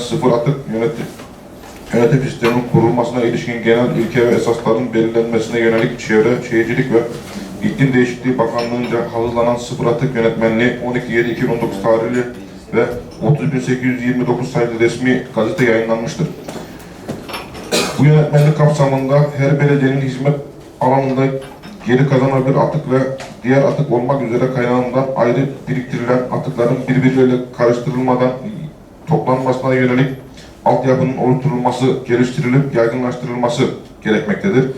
sıfır atık yönetim, yönetim sisteminin kurulmasına ilişkin genel ilke ve esasların belirlenmesine yönelik Çevre, Şehircilik ve İklim Değişikliği Bakanlığı'nca hazırlanan sıfır atık yönetmenliği 12.7.2019 tarihli ve 30.829 sayılı resmi gazete yayınlanmıştır. Bu yönetmenlik kapsamında her belediyenin hizmet alanında geri kazanabilir atık ve diğer atık olmak üzere kaynağından ayrı biriktirilen atıkların birbirleriyle karıştırılmadan toplanmasına yönelik altyapının oluşturulması, geliştirilip yaygınlaştırılması gerekmektedir.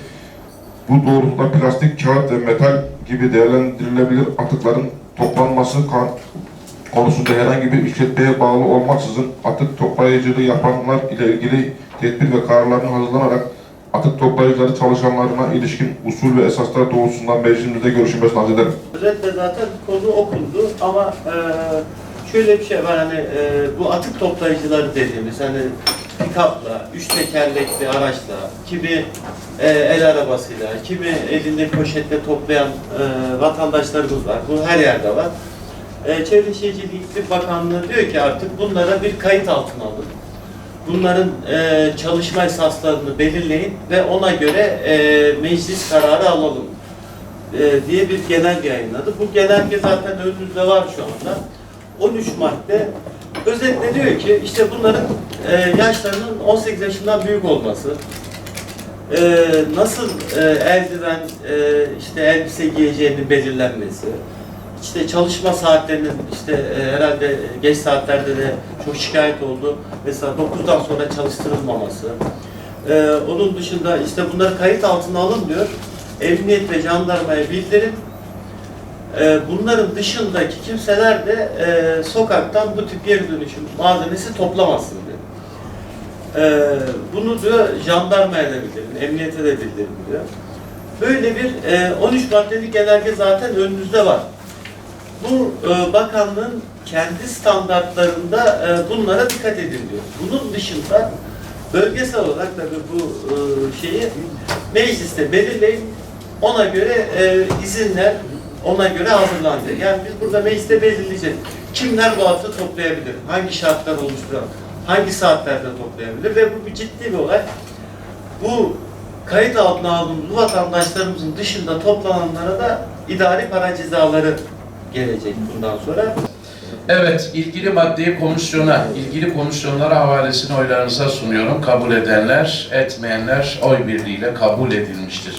Bu doğrultuda plastik, kağıt ve metal gibi değerlendirilebilir atıkların toplanması konusunda herhangi bir işletmeye bağlı olmaksızın atık toplayıcılığı yapanlar ile ilgili tedbir ve kararların hazırlanarak atık toplayıcıları çalışanlarına ilişkin usul ve esaslar doğrultusunda meclisimizde görüşülmesini arz ederim. Özetle zaten konu okundu ama e, şöyle bir şey var hani e, bu atık toplayıcıları dediğimiz hani pikapla, üç tekerlekli araçla, kimi e, el arabasıyla, kimi elinde poşetle toplayan e, vatandaşlarımız var. Bu her yerde var. E, Çevre Şehircilik İklim Bakanlığı diyor ki artık bunlara bir kayıt altına alın. Bunların e, çalışma esaslarını belirleyin ve ona göre e, meclis kararı alalım e, diye bir genelge yayınladı. Bu genelge zaten önümüzde var şu anda. 13 madde özetle diyor ki işte bunların e, yaşlarının 18 yaşından büyük olması, e, nasıl e, eldiven, e, işte elbise giyeceğini belirlenmesi, işte çalışma saatlerinin işte e, herhalde geç saatlerde de çok şikayet oldu. Mesela 9'dan sonra çalıştırılmaması. E, onun dışında işte bunları kayıt altına alın diyor. Emniyet ve jandarmaya bildirin. E, bunların dışındaki kimseler de e, sokaktan bu tip geri dönüşüm malzemesi toplamasın diyor. E, bunu diyor jandarmaya da bildirin, emniyete de bildirin diyor. Böyle bir e, 13 maddelik genelge zaten önünüzde var. Bu e, bakanlığın kendi standartlarında e, bunlara dikkat edin diyor. Bunun dışında bölgesel olarak tabii bu e, şeyi mecliste belirleyin. Ona göre e, izinler ona göre hazırlanacak. Yani biz burada mecliste belirleyeceğiz. Kimler bu atığı toplayabilir? Hangi şartlar oluşturan? Hangi saatlerde toplayabilir? Ve bu bir ciddi bir olay. Bu kayıt altına aldığımız vatandaşlarımızın dışında toplananlara da idari para cezaları gelecek bundan sonra. Evet, ilgili maddeyi komisyona, ilgili komisyonlara havalesini oylarınıza sunuyorum. Kabul edenler, etmeyenler oy birliğiyle kabul edilmiştir.